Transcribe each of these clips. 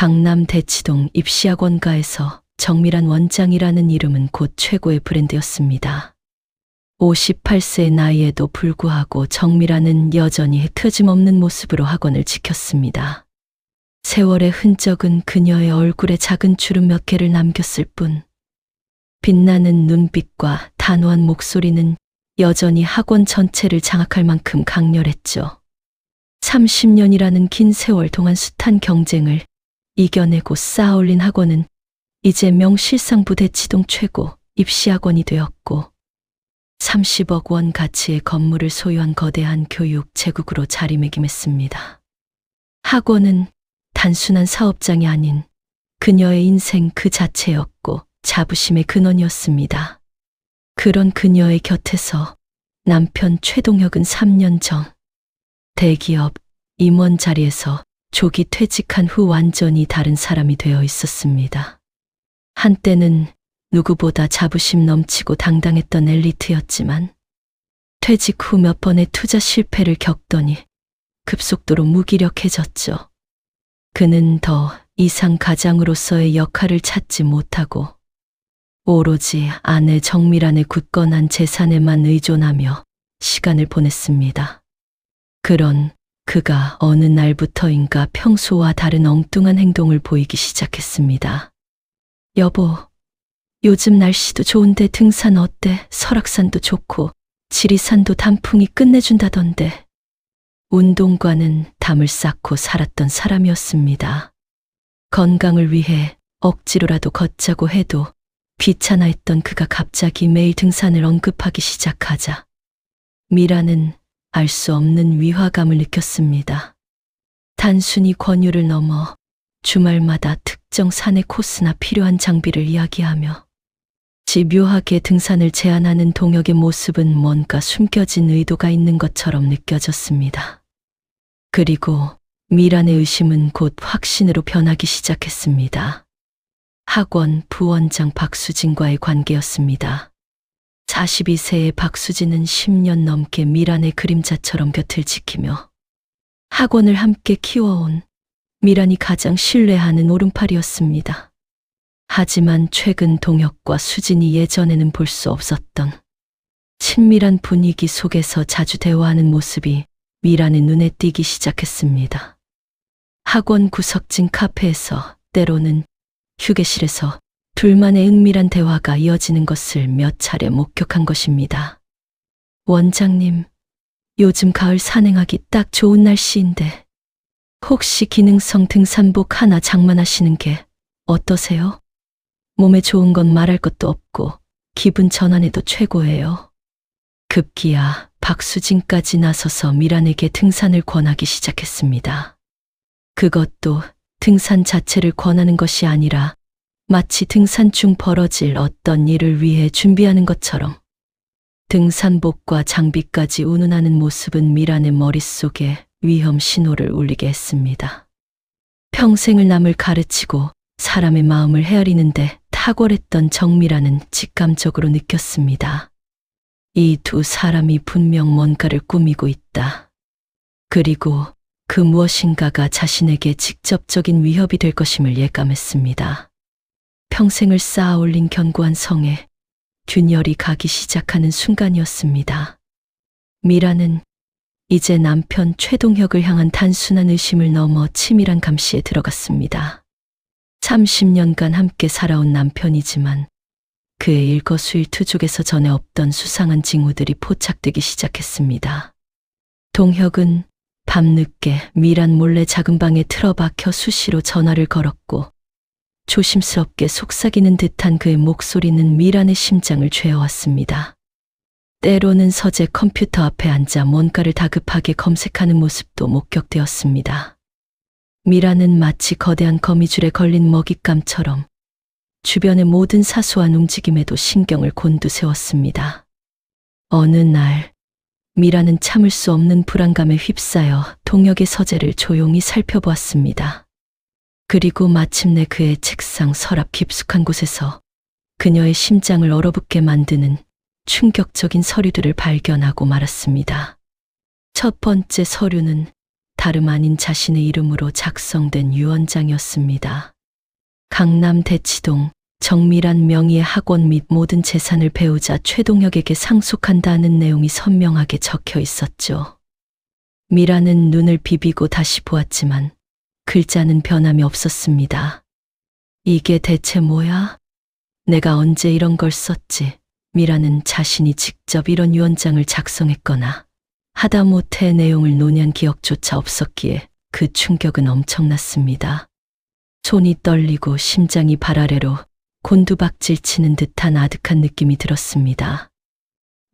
강남 대치동 입시학원가에서 정밀한 원장이라는 이름은 곧 최고의 브랜드였습니다. 58세의 나이에도 불구하고 정밀한은 여전히 틀짐없는 모습으로 학원을 지켰습니다. 세월의 흔적은 그녀의 얼굴에 작은 주름 몇 개를 남겼을 뿐, 빛나는 눈빛과 단호한 목소리는 여전히 학원 전체를 장악할 만큼 강렬했죠. 30년이라는 긴 세월 동안 숱한 경쟁을 이겨내고 쌓아올린 학원은 이제 명실상 부 대 치동 최고 입시학원이 되었고 30억 원 가치의 건물을 소유한 거대한 교육 제국으로 자리매김했습니다. 학원은 단순한 사업장이 아닌 그녀의 인생 그 자체였고 자부심의 근원이었습니다. 그런 그녀의 곁에서 남편 최동혁은 3년 전 대기업 임원 자리에서 조기 퇴직한 후 완전히 다른 사람이 되어 있었습니다. 한때는 누구보다 자부심 넘치고 당당했던 엘리트였지만 퇴직 후 몇 번의 투자 실패를 겪더니 급속도로 무기력해졌죠. 그는 더 이상 가장으로서의 역할을 찾지 못하고 오로지 아내 정밀한의 굳건한 재산에만 의존하며 시간을 보냈습니다. 그런 그가 어느 날부터인가 평소와 다른 엉뚱한 행동을 보이기 시작했습니다. 여보, 요즘 날씨도 좋은데 등산 어때? 설악산도 좋고 지리산도 단풍이 끝내준다던데. 운동과는 담을 쌓고 살았던 사람이었습니다. 건강을 위해 억지로라도 걷자고 해도 귀찮아했던 그가 갑자기 매일 등산을 언급하기 시작하자 미라는 알 수 없는 위화감을 느꼈습니다. 단순히 권유를 넘어 주말마다 특정 산의 코스나 필요한 장비를 이야기하며 집요하게 등산을 제안하는 동혁의 모습은 뭔가 숨겨진 의도가 있는 것처럼 느껴졌습니다. 그리고 미란의 의심은 곧 확신으로 변하기 시작했습니다. 학원 부원장 박수진과의 관계였습니다. 42세의 박수진은 10년 넘게 미란의 그림자처럼 곁을 지키며 학원을 함께 키워온 미란이 가장 신뢰하는 오른팔이었습니다. 하지만 최근 동혁과 수진이 예전에는 볼 수 없었던 친밀한 분위기 속에서 자주 대화하는 모습이 미란의 눈에 띄기 시작했습니다. 학원 구석진 카페에서 때로는 휴게실에서 둘만의 은밀한 대화가 이어지는 것을 몇 차례 목격한 것입니다. 원장님, 요즘 가을 산행하기 딱 좋은 날씨인데 혹시 기능성 등산복 하나 장만하시는 게 어떠세요? 몸에 좋은 건 말할 것도 없고 기분 전환에도 최고예요. 급기야 박수진까지 나서서 미란에게 등산을 권하기 시작했습니다. 그것도 등산 자체를 권하는 것이 아니라 마치 등산 중 벌어질 어떤 일을 위해 준비하는 것처럼 등산복과 장비까지 운운하는 모습은 미란의 머릿속에 위험 신호를 울리게 했습니다. 평생을 남을 가르치고 사람의 마음을 헤아리는데 탁월했던 정미라는 직감적으로 느꼈습니다. 이 두 사람이 분명 뭔가를 꾸미고 있다. 그리고 그 무엇인가가 자신에게 직접적인 위협이 될 것임을 예감했습니다. 평생을 쌓아 올린 견고한 성에 균열이 가기 시작하는 순간이었습니다. 미라는 이제 남편 최동혁을 향한 단순한 의심을 넘어 치밀한 감시에 들어갔습니다. 30년간 함께 살아온 남편이지만 그의 일거수일투족에서 전에 없던 수상한 징후들이 포착되기 시작했습니다. 동혁은 밤늦게 미란 몰래 작은 방에 틀어박혀 수시로 전화를 걸었고 조심스럽게 속삭이는 듯한 그의 목소리는 미란의 심장을 죄어왔습니다. 때로는 서재 컴퓨터 앞에 앉아 뭔가를 다급하게 검색하는 모습도 목격되었습니다. 미라는 마치 거대한 거미줄에 걸린 먹잇감처럼 주변의 모든 사소한 움직임에도 신경을 곤두세웠습니다. 어느 날, 미라는 참을 수 없는 불안감에 휩싸여 동혁의 서재를 조용히 살펴보았습니다. 그리고 마침내 그의 책상 서랍 깊숙한 곳에서 그녀의 심장을 얼어붙게 만드는 충격적인 서류들을 발견하고 말았습니다. 첫 번째 서류는 다름 아닌 자신의 이름으로 작성된 유언장이었습니다. 강남 대치동 정밀한 명의의 학원 및 모든 재산을 배우자 최동혁에게 상속한다는 내용이 선명하게 적혀 있었죠. 미라는 눈을 비비고 다시 보았지만 글자는 변함이 없었습니다. 이게 대체 뭐야? 내가 언제 이런 걸 썼지? 미라는 자신이 직접 이런 유언장을 작성했거나 하다못해 내용을 논의한 기억조차 없었기에 그 충격은 엄청났습니다. 손이 떨리고 심장이 발 아래로 곤두박질 치는 듯한 아득한 느낌이 들었습니다.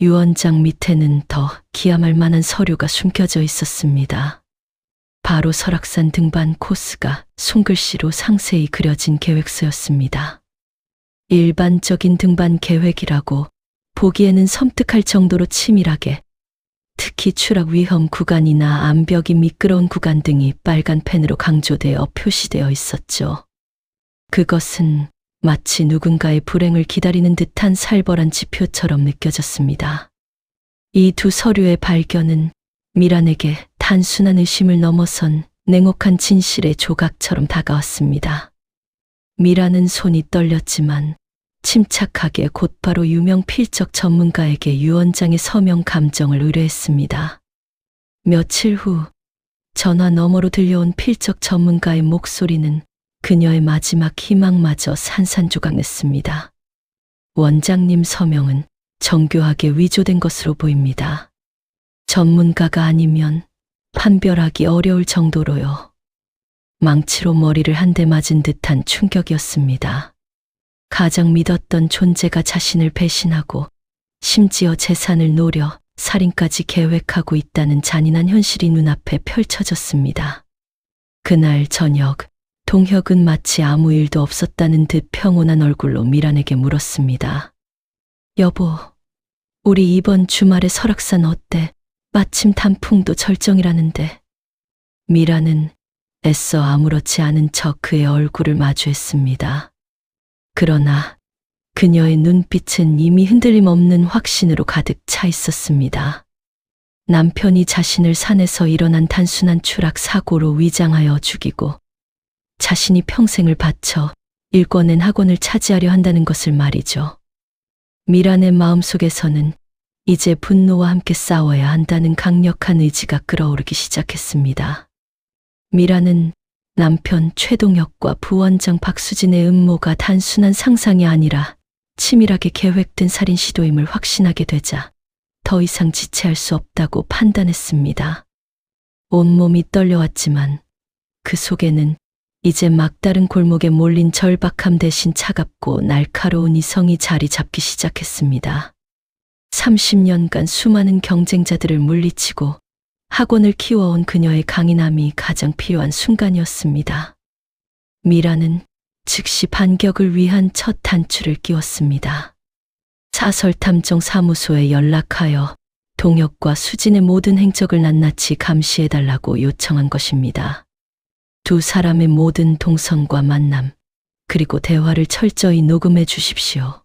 유언장 밑에는 더 기함할 만한 서류가 숨겨져 있었습니다. 바로 설악산 등반 코스가 손글씨로 상세히 그려진 계획서였습니다. 일반적인 등반 계획이라고 보기에는 섬뜩할 정도로 치밀하게 특히 추락 위험 구간이나 암벽이 미끄러운 구간 등이 빨간 펜으로 강조되어 표시되어 있었죠. 그것은 마치 누군가의 불행을 기다리는 듯한 살벌한 지표처럼 느껴졌습니다. 이 두 서류의 발견은 미란에게 단순한 의심을 넘어선 냉혹한 진실의 조각처럼 다가왔습니다. 미라는 손이 떨렸지만 침착하게 곧바로 유명 필적 전문가에게 유언장의 서명 감정을 의뢰했습니다. 며칠 후 전화 너머로 들려온 필적 전문가의 목소리는 그녀의 마지막 희망마저 산산조각냈습니다. 원장님 서명은 정교하게 위조된 것으로 보입니다. 전문가가 아니면 판별하기 어려울 정도로요. 망치로 머리를 한 대 맞은 듯한 충격이었습니다. 가장 믿었던 존재가 자신을 배신하고 심지어 재산을 노려 살인까지 계획하고 있다는 잔인한 현실이 눈앞에 펼쳐졌습니다. 그날 저녁, 동혁은 마치 아무 일도 없었다는 듯 평온한 얼굴로 미란에게 물었습니다. 여보, 우리 이번 주말에 설악산 어때? 마침 단풍도 절정이라는데. 미라는 애써 아무렇지 않은 척 그의 얼굴을 마주했습니다. 그러나 그녀의 눈빛은 이미 흔들림 없는 확신으로 가득 차 있었습니다. 남편이 자신을 산에서 일어난 단순한 추락 사고로 위장하여 죽이고 자신이 평생을 바쳐 일궈낸 학원을 차지하려 한다는 것을 말이죠. 미란의 마음속에서는 이제 분노와 함께 싸워야 한다는 강력한 의지가 끌어오르기 시작했습니다. 미라는 남편 최동혁과 부원장 박수진의 음모가 단순한 상상이 아니라 치밀하게 계획된 살인 시도임을 확신하게 되자 더 이상 지체할 수 없다고 판단했습니다. 온몸이 떨려왔지만 그 속에는 이제 막다른 골목에 몰린 절박함 대신 차갑고 날카로운 이성이 자리 잡기 시작했습니다. 30년간 수많은 경쟁자들을 물리치고 학원을 키워온 그녀의 강인함이 가장 필요한 순간이었습니다. 미라는 즉시 반격을 위한 첫 단추를 끼웠습니다. 사설탐정 사무소에 연락하여 동혁과 수진의 모든 행적을 낱낱이 감시해달라고 요청한 것입니다. 두 사람의 모든 동선과 만남, 그리고 대화를 철저히 녹음해 주십시오.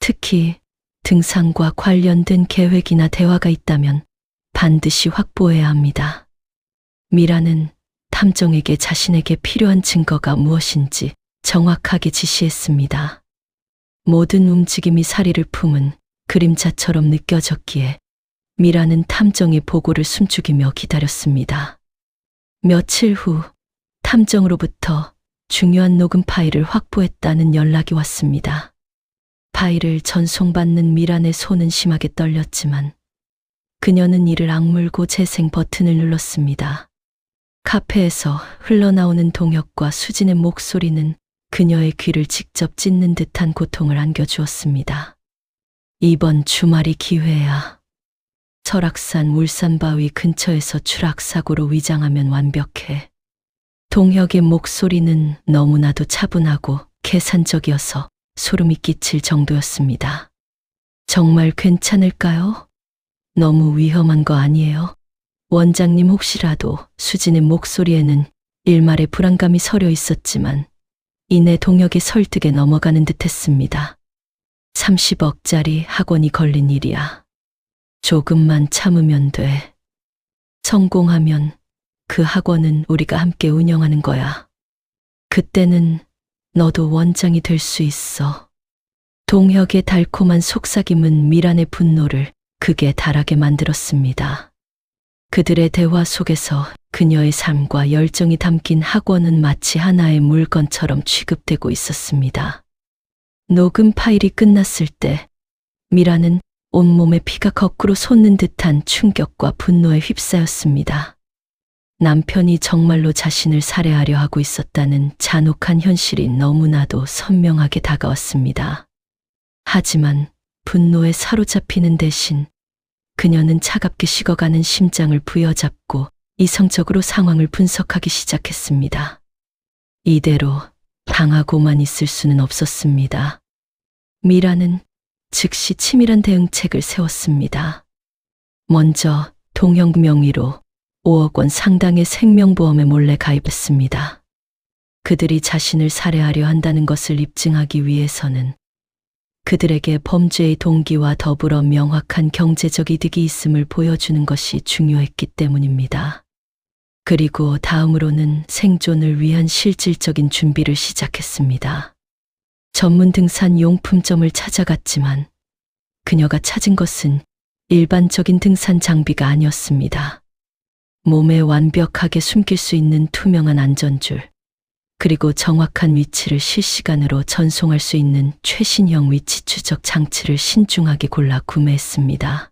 특히 등산과 관련된 계획이나 대화가 있다면 반드시 확보해야 합니다. 미라는 탐정에게 자신에게 필요한 증거가 무엇인지 정확하게 지시했습니다. 모든 움직임이 사리를 품은 그림자처럼 느껴졌기에 미라는 탐정의 보고를 숨죽이며 기다렸습니다. 며칠 후 탐정으로부터 중요한 녹음 파일을 확보했다는 연락이 왔습니다. 파일을 전송받는 미란의 손은 심하게 떨렸지만 그녀는 이를 악물고 재생 버튼을 눌렀습니다. 카페에서 흘러나오는 동혁과 수진의 목소리는 그녀의 귀를 직접 찢는 듯한 고통을 안겨주었습니다. 이번 주말이 기회야. 설악산 울산바위 근처에서 추락사고로 위장하면 완벽해. 동혁의 목소리는 너무나도 차분하고 계산적이어서 소름이 끼칠 정도였습니다. 정말 괜찮을까요? 너무 위험한 거 아니에요? 원장님 혹시라도 수진의 목소리에는 일말의 불안감이 서려 있었지만 이내 동혁의 설득에 넘어가는 듯 했습니다. 30억짜리 학원이 걸린 일이야. 조금만 참으면 돼. 성공하면 그 학원은 우리가 함께 운영하는 거야. 그때는 너도 원장이 될 수 있어. 동혁의 달콤한 속삭임은 미란의 분노를 극에 달하게 만들었습니다. 그들의 대화 속에서 그녀의 삶과 열정이 담긴 학원은 마치 하나의 물건처럼 취급되고 있었습니다. 녹음 파일이 끝났을 때 미라는 온몸에 피가 거꾸로 솟는 듯한 충격과 분노에 휩싸였습니다. 남편이 정말로 자신을 살해하려 하고 있었다는 잔혹한 현실이 너무나도 선명하게 다가왔습니다. 하지만 분노에 사로잡히는 대신 그녀는 차갑게 식어가는 심장을 부여잡고 이성적으로 상황을 분석하기 시작했습니다. 이대로 당하고만 있을 수는 없었습니다. 미라는 즉시 치밀한 대응책을 세웠습니다. 먼저 동형 명의로 5억 원 상당의 생명보험에 몰래 가입했습니다. 그들이 자신을 살해하려 한다는 것을 입증하기 위해서는 그들에게 범죄의 동기와 더불어 명확한 경제적 이득이 있음을 보여주는 것이 중요했기 때문입니다. 그리고 다음으로는 생존을 위한 실질적인 준비를 시작했습니다. 전문 등산 용품점을 찾아갔지만 그녀가 찾은 것은 일반적인 등산 장비가 아니었습니다. 몸에 완벽하게 숨길 수 있는 투명한 안전줄, 그리고 정확한 위치를 실시간으로 전송할 수 있는 최신형 위치 추적 장치를 신중하게 골라 구매했습니다.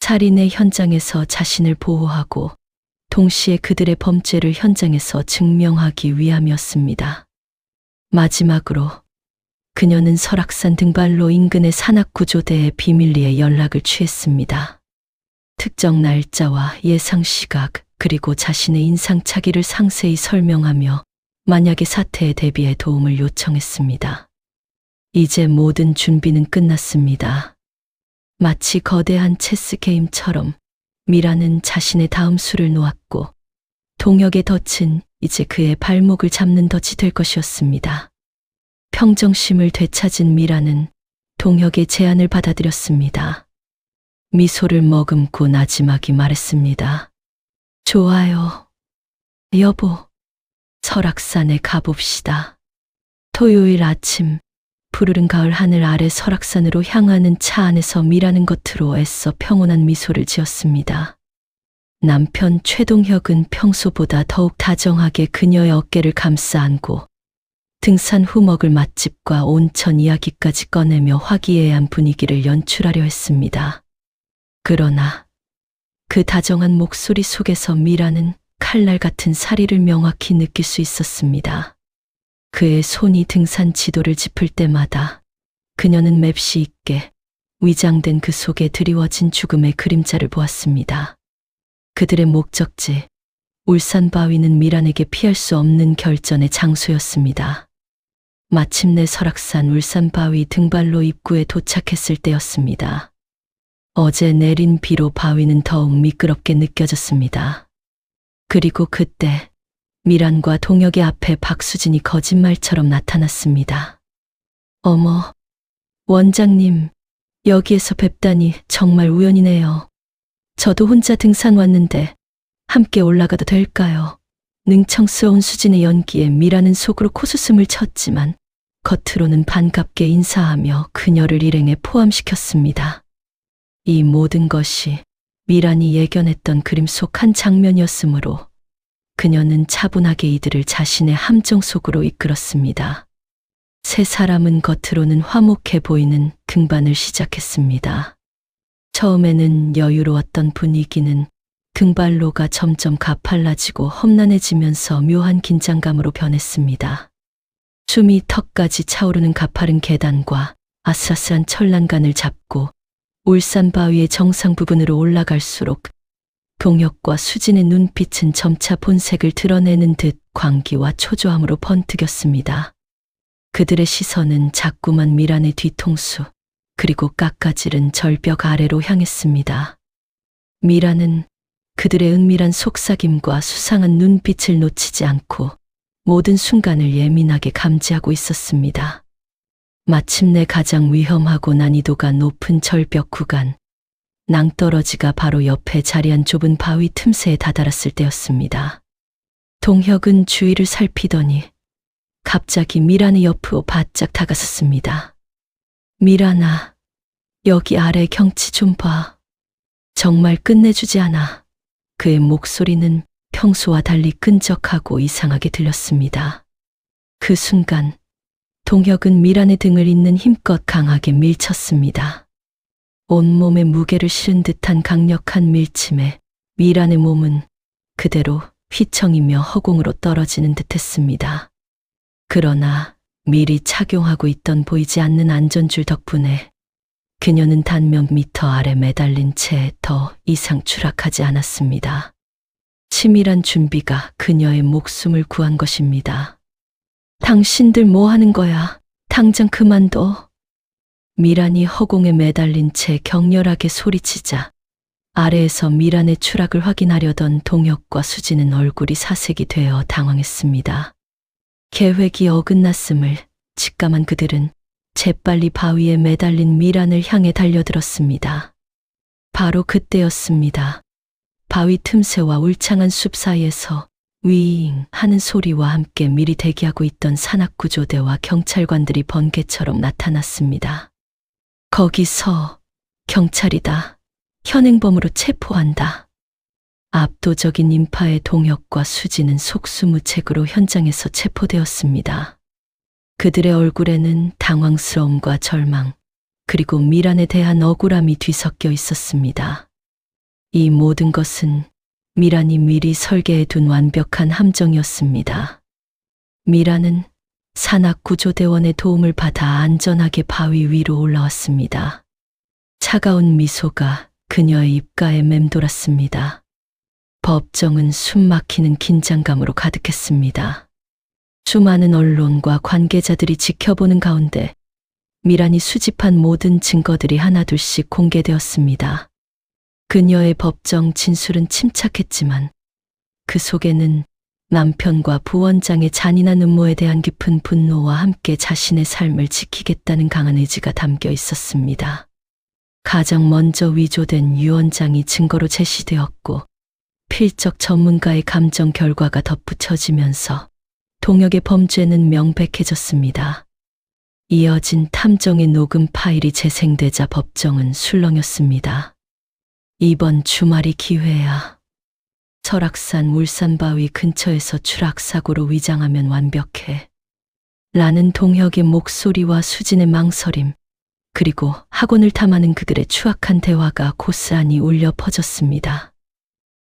살인의 현장에서 자신을 보호하고 동시에 그들의 범죄를 현장에서 증명하기 위함이었습니다. 마지막으로 그녀는 설악산 등발로 인근의 산악구조대에 비밀리에 연락을 취했습니다. 특정 날짜와 예상 시각, 그리고 자신의 인상착의를 상세히 설명하며 만약의 사태에 대비해 도움을 요청했습니다. 이제 모든 준비는 끝났습니다. 마치 거대한 체스 게임처럼 미라는 자신의 다음 수를 놓았고 동혁의 덫은 이제 그의 발목을 잡는 덫이 될 것이었습니다. 평정심을 되찾은 미라는 동혁의 제안을 받아들였습니다. 미소를 머금고 나지막이 말했습니다. 좋아요. 여보. 설악산에 가봅시다. 토요일 아침, 푸르른 가을 하늘 아래 설악산으로 향하는 차 안에서 미라는 겉으로 애써 평온한 미소를 지었습니다. 남편 최동혁은 평소보다 더욱 다정하게 그녀의 어깨를 감싸 안고 등산 후 먹을 맛집과 온천 이야기까지 꺼내며 화기애애한 분위기를 연출하려 했습니다. 그러나 그 다정한 목소리 속에서 미라는 칼날 같은 사리를 명확히 느낄 수 있었습니다. 그의 손이 등산 지도를 짚을 때마다 그녀는 맵시 있게 위장된 그 속에 드리워진 죽음의 그림자를 보았습니다. 그들의 목적지, 울산 바위는 미란에게 피할 수 없는 결전의 장소였습니다. 마침내 설악산 울산 바위 등발로 입구에 도착했을 때였습니다. 어제 내린 비로 바위는 더욱 미끄럽게 느껴졌습니다. 그리고 그때 미란과 동혁의 앞에 박수진이 거짓말처럼 나타났습니다. 어머, 원장님, 여기에서 뵙다니 정말 우연이네요. 저도 혼자 등산 왔는데 함께 올라가도 될까요? 능청스러운 수진의 연기에 미라는 속으로 코수음을 쳤지만 겉으로는 반갑게 인사하며 그녀를 일행에 포함시켰습니다. 이 모든 것이 미란이 예견했던 그림 속 한 장면이었으므로 그녀는 차분하게 이들을 자신의 함정 속으로 이끌었습니다. 세 사람은 겉으로는 화목해 보이는 등반을 시작했습니다. 처음에는 여유로웠던 분위기는 등발로가 점점 가팔라지고 험난해지면서 묘한 긴장감으로 변했습니다. 숨이 턱까지 차오르는 가파른 계단과 아슬아슬한 철란간을 잡고 울산 바위의 정상 부분으로 올라갈수록 동혁과 수진의 눈빛은 점차 본색을 드러내는 듯 광기와 초조함으로 번뜩였습니다. 그들의 시선은 자꾸만 미란의 뒤통수, 그리고 깎아지른 절벽 아래로 향했습니다. 미란은 그들의 은밀한 속삭임과 수상한 눈빛을 놓치지 않고 모든 순간을 예민하게 감지하고 있었습니다. 마침내 가장 위험하고 난이도가 높은 절벽 구간, 낭떠러지가 바로 옆에 자리한 좁은 바위 틈새에 다다랐을 때였습니다. 동혁은 주위를 살피더니 갑자기 미란의 옆으로 바짝 다가섰습니다. 미란아, 여기 아래 경치 좀 봐. 정말 끝내주지 않아. 그의 목소리는 평소와 달리 끈적하고 이상하게 들렸습니다. 그 순간 동혁은 미란의 등을 잇는 힘껏 강하게 밀쳤습니다. 온몸에 무게를 실은 듯한 강력한 밀침에 미란의 몸은 그대로 휘청이며 허공으로 떨어지는 듯했습니다. 그러나 미리 착용하고 있던 보이지 않는 안전줄 덕분에 그녀는 단 몇 미터 아래 매달린 채 더 이상 추락하지 않았습니다. 치밀한 준비가 그녀의 목숨을 구한 것입니다. 당신들 뭐 하는 거야? 당장 그만둬. 미란이 허공에 매달린 채 격렬하게 소리치자 아래에서 미란의 추락을 확인하려던 동혁과 수지는 얼굴이 사색이 되어 당황했습니다. 계획이 어긋났음을 직감한 그들은 재빨리 바위에 매달린 미란을 향해 달려들었습니다. 바로 그때였습니다. 바위 틈새와 울창한 숲 사이에서 위잉 하는 소리와 함께 미리 대기하고 있던 산악구조대와 경찰관들이 번개처럼 나타났습니다. 거기서 경찰이다. 현행범으로 체포한다. 압도적인 인파의 동역과 수지는 속수무책으로 현장에서 체포되었습니다. 그들의 얼굴에는 당황스러움과 절망, 그리고 미란에 대한 억울함이 뒤섞여 있었습니다. 이 모든 것은 미란이 미리 설계해 둔 완벽한 함정이었습니다. 미란은 산악구조대원의 도움을 받아 안전하게 바위 위로 올라왔습니다. 차가운 미소가 그녀의 입가에 맴돌았습니다. 법정은 숨막히는 긴장감으로 가득했습니다. 수많은 언론과 관계자들이 지켜보는 가운데 미란이 수집한 모든 증거들이 하나둘씩 공개되었습니다. 그녀의 법정 진술은 침착했지만 그 속에는 남편과 부원장의 잔인한 음모에 대한 깊은 분노와 함께 자신의 삶을 지키겠다는 강한 의지가 담겨 있었습니다. 가장 먼저 위조된 유언장이 증거로 제시되었고 필적 전문가의 감정 결과가 덧붙여지면서 동혁의 범죄는 명백해졌습니다. 이어진 탐정의 녹음 파일이 재생되자 법정은 술렁였습니다. 이번 주말이 기회야. 설악산 울산바위 근처에서 추락사고로 위장하면 완벽해. 라는 동혁의 목소리와 수진의 망설임, 그리고 학원을 탐하는 그들의 추악한 대화가 고스란히 울려 퍼졌습니다.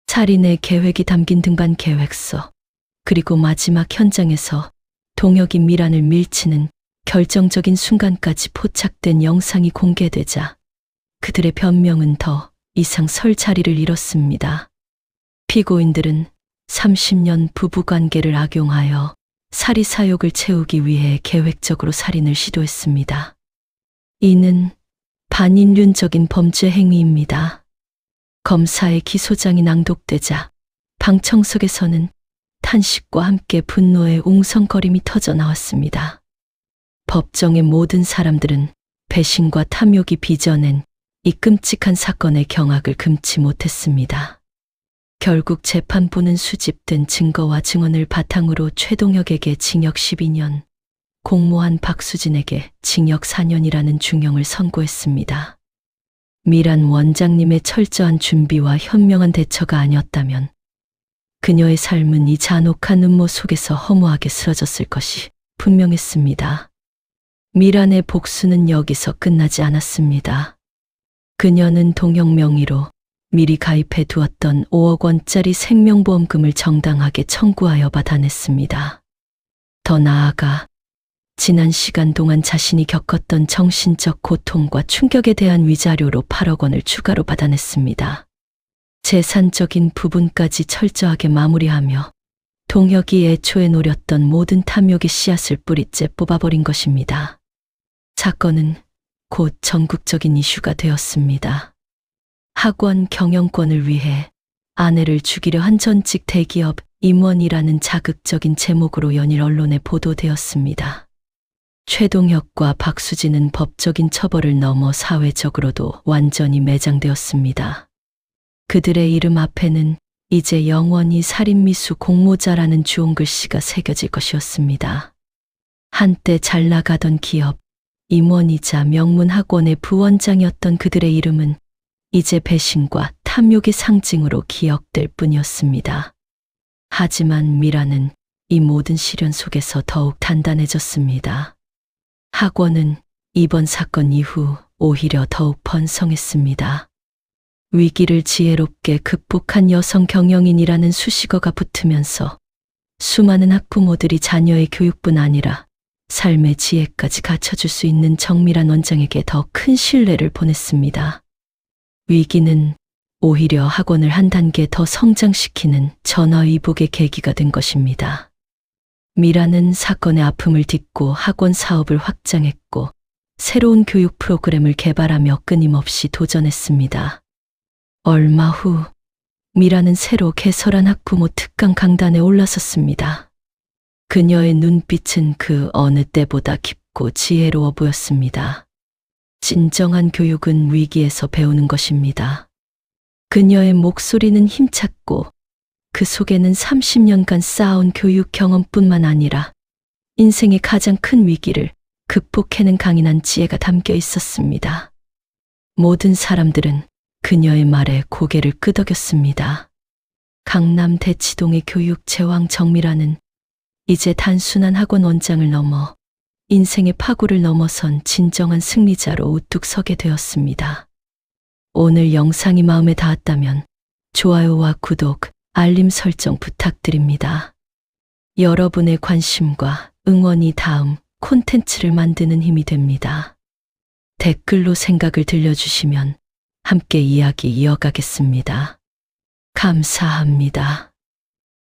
살인의 계획이 담긴 등반 계획서, 그리고 마지막 현장에서 동혁이 미란을 밀치는 결정적인 순간까지 포착된 영상이 공개되자 그들의 변명은 더 이상 설 자리를 잃었습니다. 피고인들은 30년 부부관계를 악용하여 사리 사욕을 채우기 위해 계획적으로 살인을 시도했습니다. 이는 반인륜적인 범죄 행위입니다. 검사의 기소장이 낭독되자 방청석에서는 탄식과 함께 분노의 웅성거림이 터져 나왔습니다. 법정의 모든 사람들은 배신과 탐욕이 빚어낸 이 끔찍한 사건의 경악을 금치 못했습니다. 결국 재판부는 수집된 증거와 증언을 바탕으로 최동혁에게 징역 12년, 공모한 박수진에게 징역 4년이라는 중형을 선고했습니다. 미란 원장님의 철저한 준비와 현명한 대처가 아니었다면 그녀의 삶은 이 잔혹한 음모 속에서 허무하게 쓰러졌을 것이 분명했습니다. 미란의 복수는 여기서 끝나지 않았습니다. 그녀는 동형 명의로 미리 가입해 두었던 5억 원짜리 생명보험금을 정당하게 청구하여 받아냈습니다. 더 나아가 지난 시간 동안 자신이 겪었던 정신적 고통과 충격에 대한 위자료로 8억 원을 추가로 받아냈습니다. 재산적인 부분까지 철저하게 마무리하며 동혁이 애초에 노렸던 모든 탐욕의 씨앗을 뿌리째 뽑아버린 것입니다. 사건은 곧 전국적인 이슈가 되었습니다. 학원 경영권을 위해 아내를 죽이려 한 전직 대기업 임원이라는 자극적인 제목으로 연일 언론에 보도되었습니다. 최동혁과 박수진은 법적인 처벌을 넘어 사회적으로도 완전히 매장되었습니다. 그들의 이름 앞에는 이제 영원히 살인미수 공모자라는 주홍 글씨가 새겨질 것이었습니다. 한때 잘 나가던 기업, 임원이자 명문학원의 부원장이었던 그들의 이름은 이제 배신과 탐욕의 상징으로 기억될 뿐이었습니다. 하지만 미라는 이 모든 시련 속에서 더욱 단단해졌습니다. 학원은 이번 사건 이후 오히려 더욱 번성했습니다. 위기를 지혜롭게 극복한 여성 경영인이라는 수식어가 붙으면서 수많은 학부모들이 자녀의 교육뿐 아니라 삶의 지혜까지 갖춰줄 수 있는 정밀한 원장에게 더 큰 신뢰를 보냈습니다. 위기는 오히려 학원을 한 단계 더 성장시키는 전화위복의 계기가 된 것입니다. 미라는 사건의 아픔을 딛고 학원 사업을 확장했고 새로운 교육 프로그램을 개발하며 끊임없이 도전했습니다. 얼마 후 미라는 새로 개설한 학부모 특강 강단에 올라섰습니다. 그녀의 눈빛은 그 어느 때보다 깊고 지혜로워 보였습니다. 진정한 교육은 위기에서 배우는 것입니다. 그녀의 목소리는 힘찼고 그 속에는 30년간 쌓아온 교육 경험뿐만 아니라 인생의 가장 큰 위기를 극복해낸 강인한 지혜가 담겨 있었습니다. 모든 사람들은 그녀의 말에 고개를 끄덕였습니다. 강남 대치동의 교육 제왕 정미라는 이제 단순한 학원 원장을 넘어 인생의 파고를 넘어선 진정한 승리자로 우뚝 서게 되었습니다. 오늘 영상이 마음에 닿았다면 좋아요와 구독, 알림 설정 부탁드립니다. 여러분의 관심과 응원이 다음 콘텐츠를 만드는 힘이 됩니다. 댓글로 생각을 들려주시면 함께 이야기 이어가겠습니다. 감사합니다.